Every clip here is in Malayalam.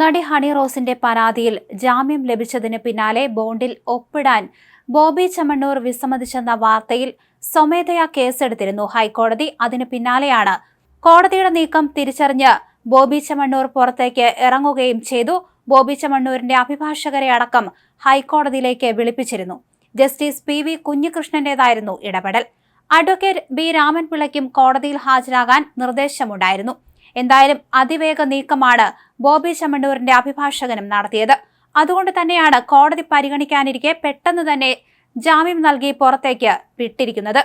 നടി ഹണി റോസിന്റെ പരാതിയിൽ ജാമ്യം ലഭിച്ചതിന് പിന്നാലെ ബോണ്ടിൽ ഒപ്പിടാൻ ബോബി ചമ്മണ്ണൂർ വിസമ്മതിച്ചെന്ന വാർത്തയിൽ സ്വമേധയാ കേസെടുത്തിരുന്നു ഹൈക്കോടതി. അതിന് പിന്നാലെയാണ് കോടതിയുടെ നീക്കം തിരിച്ചറിഞ്ഞ് ബോബി ചമ്മണ്ണൂർ പുറത്തേക്ക് ഇറങ്ങുകയും ചെയ്തു. ബോബി ചമ്മണ്ണൂരിന്റെ അഭിഭാഷകരെ അടക്കം ഹൈക്കോടതിയിലേക്ക് വിളിപ്പിച്ചിരുന്നു. ജസ്റ്റിസ് പി വി കുഞ്ഞികൃഷ്ണന്റേതായിരുന്നു ഇടപെടൽ. അഡ്വക്കേറ്റ് ബി രാമൻപിള്ളയ്ക്കും കോടതിയിൽ ഹാജരാകാൻ നിർദ്ദേശമുണ്ടായിരുന്നു. എന്തായാലും അതിവേഗ നീക്കമാണ് ബോബി ചെമ്മണ്ണൂരിന്റെ അഭിഭാഷകനും നടത്തിയത്. അതുകൊണ്ട് തന്നെയാണ് കോടതി പരിഗണിക്കാനിരിക്കെ പെട്ടെന്ന് തന്നെ ജാമ്യം നൽകി പുറത്തേക്ക് വിട്ടിരിക്കുന്നത്.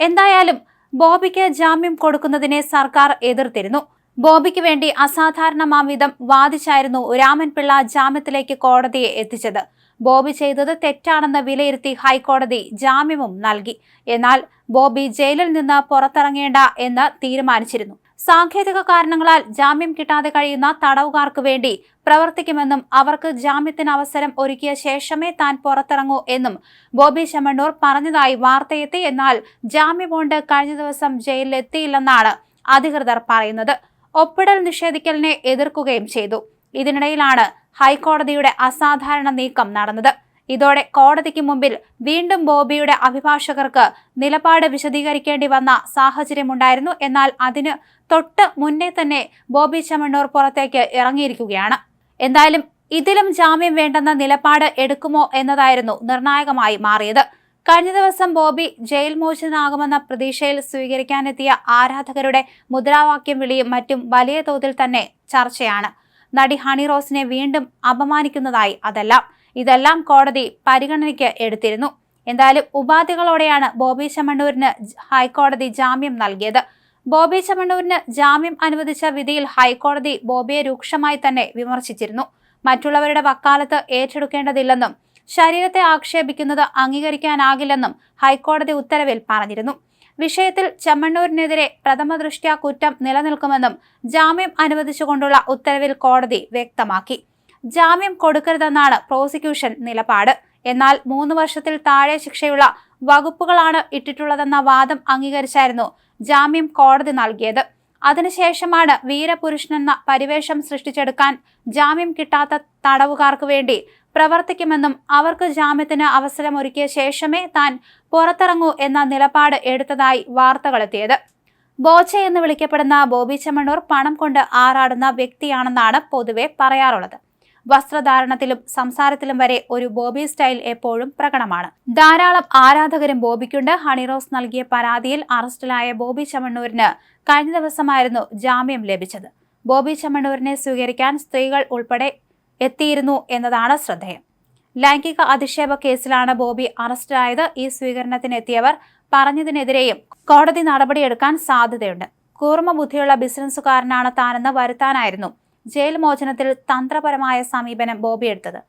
എന്തായാലും ബോബിക്ക് ജാമ്യം കൊടുക്കുന്നതിനെ സർക്കാർ എതിർത്തിരുന്നു. ബോബിക്ക് വേണ്ടി അസാധാരണമാവിധം വാദിച്ചായിരുന്നു രാമൻപിള്ള ജാമ്യത്തിലേക്ക് കോടതിയെ എത്തിച്ചത്. ബോബി ചെയ്തത് തെറ്റാണെന്ന് വിലയിരുത്തി ഹൈക്കോടതി ജാമ്യവും നൽകി. എന്നാൽ ബോബി ജയിലിൽ നിന്ന് പുറത്തിറങ്ങേണ്ട എന്ന് തീരുമാനിച്ചിരുന്നു. സാങ്കേതിക കാരണങ്ങളാൽ ജാമ്യം കിട്ടാതെ കഴിയുന്ന തടവുകാർക്ക് വേണ്ടി പ്രവർത്തിക്കുമെന്നും അവർക്ക് ജാമ്യത്തിന് അവസരം ഒരുക്കിയ ശേഷമേ താൻ പുറത്തിറങ്ങൂ എന്നും ബോബി ചെമ്മണ്ണൂർ പറഞ്ഞതായി വാർത്തയെത്തി. എന്നാൽ ജാമ്യം ബോണ്ട് കഴിഞ്ഞ ദിവസം ജയിലിലെത്തിയില്ലെന്നാണ് അധികൃതർ പറയുന്നത്. ഒപ്പിടൽ നിഷേധിക്കലിനെ എതിർക്കുകയും ചെയ്തു. ഇതിനിടയിലാണ് ഹൈക്കോടതിയുടെ അസാധാരണ നീക്കം നടന്നത്. ഇതോടെ കോടതിക്ക് മുമ്പിൽ വീണ്ടും ബോബിയുടെ അഭിഭാഷകർക്ക് നിലപാട് വിശദീകരിക്കേണ്ടി വന്ന സാഹചര്യമുണ്ടായിരുന്നു. എന്നാൽ അതിന് തൊട്ട് മുന്നേ തന്നെ ബോബി ചമണ്ണൂർ പുറത്തേക്ക് ഇറങ്ങിയിരിക്കുകയാണ്. എന്തായാലും ഇതിലും ജാമ്യം വേണ്ടെന്ന നിലപാട് എടുക്കുമോ എന്നതായിരുന്നു നിർണായകമായി മാറിയത്. കഴിഞ്ഞ ദിവസം ബോബി ജയിൽ മോചിതനാകുമെന്ന പ്രതീക്ഷയിൽ സ്വീകരിക്കാനെത്തിയ ആരാധകരുടെ മുദ്രാവാക്യം വിളിയും മറ്റും വലിയ തോതിൽ തന്നെ ചർച്ചയാണ്. നടി ഹണി റോസിനെ വീണ്ടും അപമാനിക്കുന്നതായി അതെല്ലാം. ഇതെല്ലാം കോടതി പരിഗണനയ്ക്ക് എടുത്തിരുന്നു. എന്തായാലും ഉപാധികളോടെയാണ് ബോബി ചെമ്മണ്ണൂരിന് ഹൈക്കോടതി ജാമ്യം നൽകിയത്. ബോബി ചെമ്മണ്ണൂരിന് ജാമ്യം അനുവദിച്ച വിധിയിൽ ഹൈക്കോടതി ബോബിയെ രൂക്ഷമായി തന്നെ വിമർശിച്ചിരുന്നു. മറ്റുള്ളവരുടെ വക്കാലത്ത് ഏറ്റെടുക്കേണ്ടതില്ലെന്നും ശരീരത്തെ ആക്ഷേപിക്കുന്നത് അംഗീകരിക്കാനാകില്ലെന്നും ഹൈക്കോടതി ഉത്തരവിൽ പറഞ്ഞിരുന്നു. വിഷയത്തിൽ ചെമ്മണ്ണൂരിനെതിരെ പ്രഥമ ദൃഷ്ട്യാ കുറ്റം നിലനിൽക്കുമെന്നും ജാമ്യം അനുവദിച്ചുകൊണ്ടുള്ള ഉത്തരവിൽ കോടതി വ്യക്തമാക്കി. ജാമ്യം കൊടുക്കരുതെന്നാണ് പ്രോസിക്യൂഷൻ നിലപാട്. എന്നാൽ മൂന്ന് വർഷത്തിൽ താഴെ ശിക്ഷയുള്ള വകുപ്പുകളാണ് ഇട്ടിട്ടുള്ളതെന്ന വാദം അംഗീകരിച്ചായിരുന്നു ജാമ്യം കോടതി നൽകിയത്. അതിനുശേഷമാണ് വീരപുരുഷനെന്ന പരിവേഷം സൃഷ്ടിച്ചെടുക്കാൻ ജാമ്യം കിട്ടാത്ത തടവുകാർക്ക് വേണ്ടി പ്രവർത്തിക്കുമെന്നും അവർക്ക് ജാമ്യത്തിന് അവസരമൊരുക്കിയ ശേഷമേ താൻ പുറത്തിറങ്ങൂ എന്ന നിലപാട് എടുത്തതായി വാർത്തകളെത്തിയത് ബോച്ച എന്ന് വിളിക്കപ്പെടുന്ന ബോബി ചെമ്മണ്ണൂർ പണം കൊണ്ട് ആറാടുന്ന വ്യക്തിയാണെന്നാണ് പൊതുവെ പറയാറുള്ളത്. വസ്ത്രധാരണത്തിലും സംസാരത്തിലും വരെ ഒരു ബോബി സ്റ്റൈൽ എപ്പോഴും പ്രകടമാണ്. ധാരാളം ആരാധകരും ബോബിക്കുണ്ട്. ഹണിറോസ് നൽകിയ പരാതിയിൽ അറസ്റ്റിലായ ബോബി ചമണ്ണൂരിന് കഴിഞ്ഞ ദിവസമായിരുന്നു ജാമ്യം ലഭിച്ചത്. ബോബി ചമണ്ണൂരിനെ സ്വീകരിക്കാൻ സ്ത്രീകൾ ഉൾപ്പെടെ എത്തിയിരുന്നു എന്നതാണ് ശ്രദ്ധേയം. ലൈംഗിക അധിക്ഷേപ കേസിലാണ് ബോബി അറസ്റ്റിലായത്. ഈ സ്വീകരണത്തിനെത്തിയവർ പറഞ്ഞതിനെതിരെയും കോടതി നടപടിയെടുക്കാൻ സാധ്യതയുണ്ട്. കൂർമ്മ ബുദ്ധിയുള്ള ബിസിനസ്സുകാരനാണ് താനെന്ന് വരുത്താനായിരുന്നു ജയിൽ മോചനത്തിൽ തന്ത്രപരമായ സമീപനം ബോബി എടുത്തത്